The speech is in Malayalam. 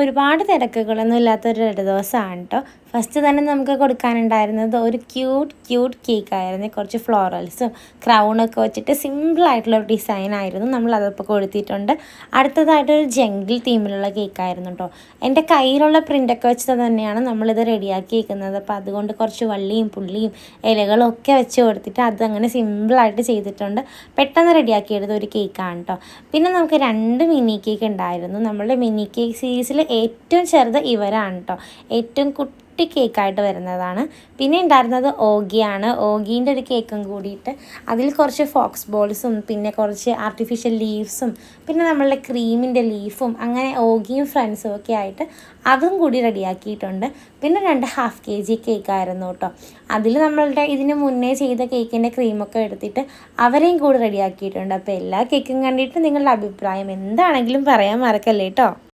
ഒരുപാട് തിരക്കുകളൊന്നും ഇല്ലാത്തൊരു ദിവസമാണ് കേട്ടോ ഫസ്റ്റ് തന്നെ നമുക്ക് കൊടുക്കാനുണ്ടായിരുന്നത് ഒരു ക്യൂട്ട് ക്യൂട്ട് കേക്ക് ആയിരുന്നു. കുറച്ച് ഫ്ലോറൽസും ക്രൗണൊക്കെ വെച്ചിട്ട് സിമ്പിളായിട്ടുള്ള ഒരു ഡിസൈൻ ആയിരുന്നു നമ്മൾ അതിപ്പോൾ കൊടുത്തിട്ടുണ്ട് അടുത്തതായിട്ട് ഒരു ജംഗിൾ തീമിലുള്ള കേക്കായിരുന്നു കേട്ടോ എന്റെ കയ്യിലുള്ള പ്രിന്റൊക്കെ വെച്ചത് തന്നെയാണ് നമ്മളിത് റെഡിയാക്കി വെക്കുന്നത്. അപ്പോൾ അതുകൊണ്ട് കുറച്ച് വള്ളിയും പുള്ളിയും ഇലകളും ഒക്കെ വെച്ച് കൊടുത്തിട്ട് അതങ്ങനെ സിമ്പിളായിട്ട് ചെയ്തിട്ടുണ്ട്. പെട്ടെന്ന് റെഡിയാക്കിയെടുത്ത ഒരു കേക്കാണ് കേട്ടോ പിന്നെ നമുക്ക് രണ്ട് മിനി കേക്ക് ഉണ്ടായിരുന്നു. നമ്മളുടെ മിനി കേക്ക് സീരീസിൽ ഏറ്റവും ചെറുത് ഇവരാണ് കേട്ടോ ഏറ്റവും കുട്ടി കേക്കായിട്ട് വരുന്നതാണ്. പിന്നെ ഉണ്ടായിരുന്നത് ഓഗിയാണ്. ഓഗീന്റെ ഒരു കേക്കും കൂടിയിട്ട് അതിൽ കുറച്ച് ഫോക്സ് ബോൾസും പിന്നെ കുറച്ച് ആർട്ടിഫിഷ്യൽ ലീവ്സും പിന്നെ നമ്മളുടെ ക്രീമിന്റെ ലീഫും അങ്ങനെ ഓഗിയും ഫ്രണ്ട്സും ഒക്കെ ആയിട്ട് അതും കൂടി റെഡിയാക്കിയിട്ടുണ്ട്. പിന്നെ രണ്ട് ഹാഫ് കെ ജി കേക്കായിരുന്നു കേട്ടോ അതിൽ നമ്മളുടെ ഇതിന് മുന്നേ ചെയ്ത കേക്കിന്റെ ക്രീമൊക്കെ എടുത്തിട്ട് അവരെയും കൂടി റെഡിയാക്കിയിട്ടുണ്ട്. അപ്പോൾ എല്ലാ കേക്കും കണ്ടിട്ട് നിങ്ങളുടെ അഭിപ്രായം എന്താണെങ്കിലും പറയാൻ മറക്കല്ലേ കേട്ടോ